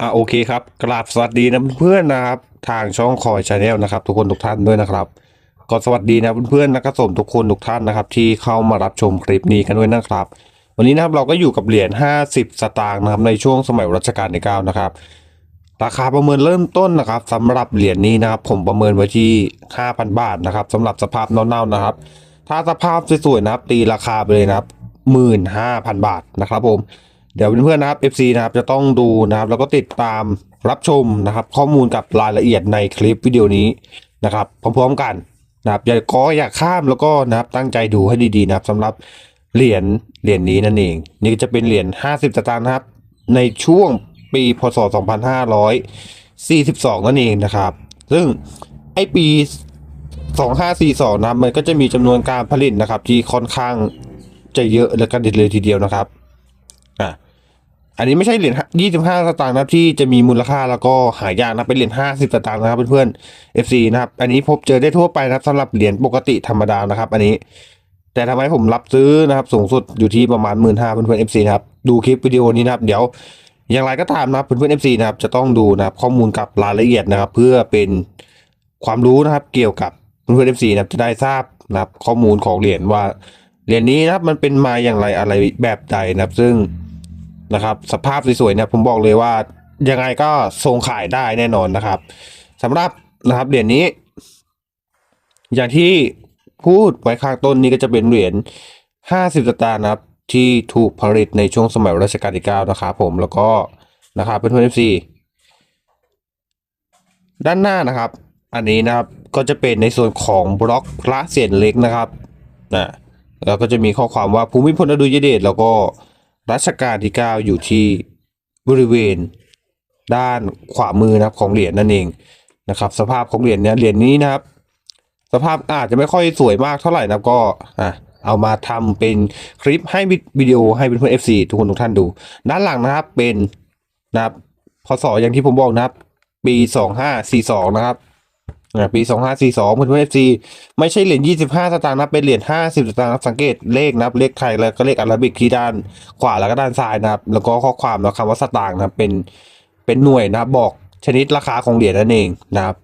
อ่าโอเคครับกราบสวัสดีนะเพื่อนๆนะครับ ทางช่องคอยชาแนลนะครับทุกคนทุกท่านด้วยนะครับก็สวัสดีนะเพื่อนๆนักสมทุกคนทุกท่านนะครับ ที่เข้ามารับชมคลิปนี้กันด้วยนะครับ วันนี้นะครับเราก็อยู่กับเหรียญ 50 สตางค์นะครับในช่วงสมัยรัชกาลที่9นะครับราคาประเมินเริ่มต้นนะครับสำหรับเหรียญนี้นะครับ ผมประเมินไว้ที่ 5,000 บาทนะครับสำหรับสภาพเน่าๆนะครับ ถ้าสภาพสวยๆนะครับตีราคาไปเลยนะครับ 15,000 บาทนะครับผม เดี๋ยวเพื่อนๆนะครับ FC นะครับจะต้องดูนะครับ แล้วก็ติดตามรับชมนะครับ ข้อมูลกับรายละเอียดในคลิปวิดีโอนี้นะครับ พร้อมๆกันนะครับอย่าก็อย่าข้ามแล้วก็นะครับตั้งใจดูให้ดีๆนะครับสำหรับเหรียญเหรียญนี้นั่นเอง นี่จะเป็นเหรียญ50สตางค์นะครับ ในช่วงปีพศ 2542 นั่นเองนะครับ ซึ่งไอปี 2542 นะมันก็จะมีจำนวนการผลิตนะครับ ที่ค่อนข้างจะเยอะและกันเลยทีเดียวนะครับ อันนี้ไม่ใช่เหรียญ25สตางค์นะครับที่จะมีมูลค่าแล้วก็หายากนะเป็นเหรียญ50สตางค์นะครับเพื่อนๆ FC นะครับอันนี้พบเจอได้ทั่วไปนะครับสำหรับเหรียญปกติธรรมดานะครับ อันนี้ แต่ทำไมผมรับซื้อนะครับสูงสุดอยู่ที่ประมาณ1 5ื่นห้าเพื่อนๆ FC นะครับดูคลิปวิดีโอนี้นะครับเดี๋ยวอย่างไรก็ตามนะครับเพื่อนๆ FC นะครับจะต้องดูนะครับข้อมูลกับรายละเอียดนะครับ เพื่อเป็นความรู้นะครับเกี่ยวกับเพื่อนๆ FC นะครับจะได้ทราบนะครับข้อมูลของเหรียญว่าเหรียญนี้นะครับมันเป็นมาอย่างไรอะไรแบบใดนะครับ ซึ่ง นะครับ สภาพสวยๆเนี่ยผมบอกเลยว่ายังไงก็ทรงขายได้แน่นอนนะครับสำหรับนะครับเหรียญนี้ อย่างที่พูดไว้ข้างต้นนี้ก็จะเป็นเหรียญ50สตางค์นะครับ ที่ถูกผลิตในช่วงสมัยรัชกาลที่9นะครับผมแล้วก็นะครับเป็นพื่อนๆ FC ด้านหน้านะครับ อันนี้นะครับก็จะเป็นในส่วนของบล็อกพระเศียรเล็กนะครับนะแล้วก็จะมีข้อความว่าภูมิพลอดุลยเดชแล้วก็ รัชกาลที่ 9 อยู่ที่บริเวณด้านขวามือนะครับของเหรียญนั่นเองนะครับ สภาพของเหรียญเนี้ยเหรียญนี้นะครับ สภาพอาจจะไม่ค่อยสวยมากเท่าไหร่นะก็อะเอามาทำเป็นคลิปให้วิดีโอให้เพื่อนๆ FC ทุกคนทุกท่านดู ด้านหลังนะครับเป็นนะครับพศอย่างที่ผมบอกนะครับ ปี 2542 นะครับ ปีสอ่าปี2542เพื่อนๆ FC ไม่ใช่เหรียญ25สตางค์นะเป็นเหรียญ50สตางค์สังเกตเลขนะครับเลขไทยแล้วก็เลขอาราบิกที่ด้านขวาแล้วก็ด้านซ้ายนะครับ แล้วก็ข้อความนะคำว่าสตางค์นะเป็นเป็นหน่วยนะบอกชนิดราคาของเหรียญนั่นเองนะครับ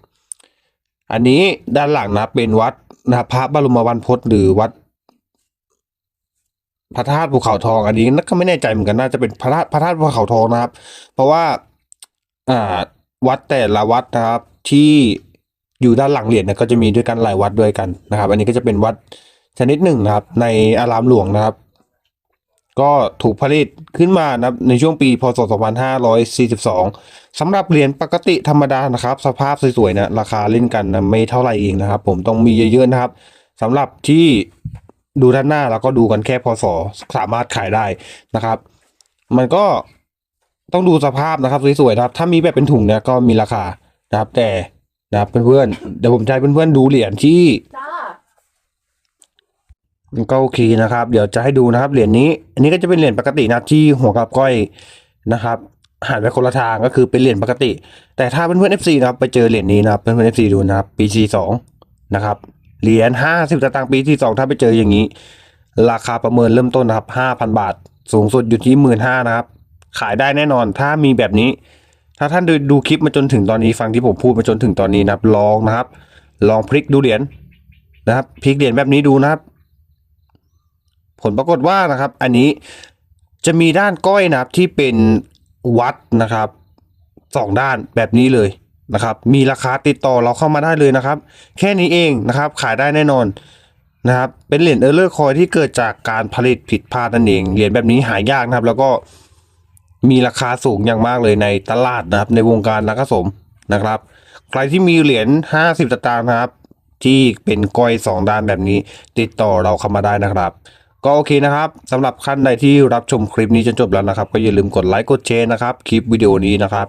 อันนี้ด้านหลังนะเป็นวัดนะพระบรมวันพศหรือวัดพระธาตุภูเขาทอง อันนี้นัก็ไม่แน่ใจเหมือนกันน่าจะเป็นพระธาตุพระธาตุภูเขาทองนะครับ เพราะว่าอ่าวัดแต่ละวัดนะครับที่ อยู่ด้านหลังเหรียญเนี่ยก็จะมีด้วยกันหลายวัดด้วยกันนะครับ อันนี้ก็จะเป็นวัดชนิดหนึ่งนะครับ ในอารามหลวงนะครับ ก็ถูกผลิตขึ้นมานะครับในช่วงปีพศ 2542สำหรับเหรียญปกติธรรมดานะครับ สภาพสวยๆนะราคาเล่นกันนะไม่เท่าไหร่เองนะครับ ผมต้องมีเยอะๆนะครับสำหรับที่ดูด้านหน้าแล้วก็ดูกันแค่พศสามารถขายได้นะครับ มันก็ต้องดูสภาพนะครับสวยๆนะครับ ถ้ามีแบบเป็นถุงเนี่ยก็มีราคานะครับ แต่ นะครับเพื่อนๆเดี๋ยวผมจะให้เพื่อนๆดูเหรียญที่จ้าก็โอเคนะครับ เดี๋ยวจะให้ดูนะครับเหรียญนี้ อันนี้ก็จะเป็นเหรียญปกตินะที่หัวกับก้อยนะครับหันไปคนละทางก็คือเป็นเหรียญปกติ แต่ถ้าเพื่อนๆ FC นะครับไปเจอเหรียญนี้นะครับเพื่อนๆ FC ดูนะครับปี42นะครับเหรียญ50สตางค์ปีที่2ถ้าไปเจออย่างนี้ ราคาประเมินเริ่มต้นนะครับ5,000บาท สูงสุดอยู่ที่15,000นะครับ ขายได้แน่นอนถ้ามีแบบนี้ ถ้าท่านดูดูคลิปมาจนถึงตอนนี้ฟังที่ผมพูดมาจนถึงตอนนี้นะครับ ลองนะครับ ลองพลิกดูเหรียญนะครับพลิกเหรียญแบบนี้ดูนะครับ ผลปรากฏว่านะครับ อันนี้จะมีด้านก้อยนะครับที่เป็นวัดนะครับสองด้านแบบนี้เลยนะครับ มีราคาติดต่อเราเข้ามาได้เลยนะครับ แค่นี้เองนะครับ ขายได้แน่นอนนะครับ เป็นเหรียญเออร์เลอร์คอยที่เกิดจากการผลิตผิดพลาดนั่นเองเหรียญแบบนี้หายากนะครับ แล้วก็ มีราคาสูงอย่างมากเลยในตลาดนะครับ ในวงการนักสมนะครับ ใครที่มีเหรียญ50สตางค์นะครับ ที่เป็นก้อยสองด้านแบบนี้ ติดต่อเราเข้ามาได้นะครับ ก็โอเคนะครับสำหรับท่านใดที่รับชมคลิปนี้จนจบแล้วนะครับ ก็อย่าลืมกดไลค์กดแชร์นะครับคลิปวิดีโอนี้นะครับ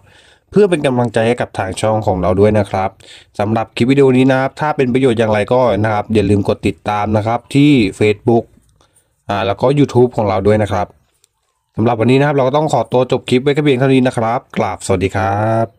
เพื่อเป็นกำลังใจให้กับทางช่องของเราด้วยนะครับสำหรับคลิปวิดีโอนี้นะครับ ถ้าเป็นประโยชน์อย่างไรก็นะครับ อย่าลืมกดติดตามนะครับที่ Facebook อ่าแล้วก็ YouTube ของเราด้วยนะครับ สำหรับวันนี้นะครับ เราก็ต้องขอตัวจบคลิปไว้แค่เพียงเท่านี้นะครับกราบสวัสดีครับ